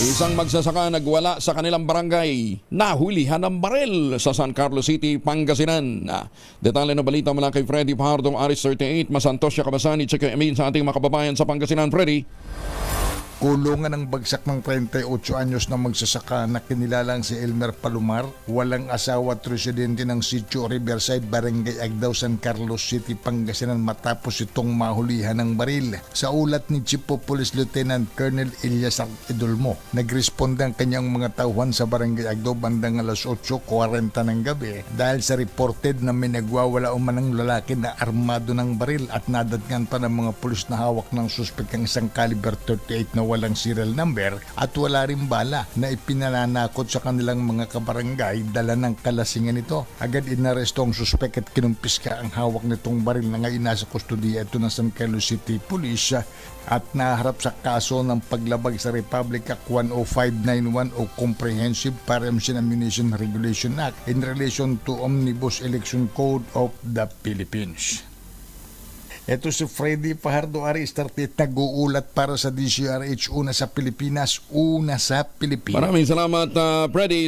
Isang magsasaka nagwala sa kanilang barangay. Nahulihan ng baril sa San Carlos City, Pangasinan. Ah, Detalye ng balita mula kay Freddy Pardo, Aris 38, Masantos siya kabasani, tsaka Emin sa ating mga kababayan sa Pangasinan. Freddy. Kulungan ng bagsak ng 38 anyos na magsasaka na kinilalang si Elmer Palomar, walang asawa at residente ng Sitio Riverside, Barangay Agdao, San Carlos City, Pangasinan matapos itong mahulihan ng baril. Sa ulat ni Chief of Police Lieutenant Colonel Elias Idolmo, nagresponde ang kanyang mga tauhan sa Barangay Agdao bandang alas 8.40 ng gabi dahil sa reported na may nagwawala umanang lalaki na armado ng baril at nadatngan pa ng mga pulis na hawak ng suspek ang isang caliber 38 na walang serial number at wala rin bala na ipinananakot sa kanilang mga kabarangay dala ng kalasingan nito. Agad inaresto ang suspek at kinumpiska ang hawak nitong baril na ngayon nasa kustodiya ito ng San Carlos City Police at naharap sa kaso ng paglabag sa Republic Act 10591 o Comprehensive Firearms and Ammunition Regulation Act in relation to Omnibus Election Code of the Philippines. Ito si Freddy Fajardo Aris, 38, nag-uulat para sa DCRH, una sa Pilipinas, una sa Pilipinas. Maraming salamat, ah, Freddy.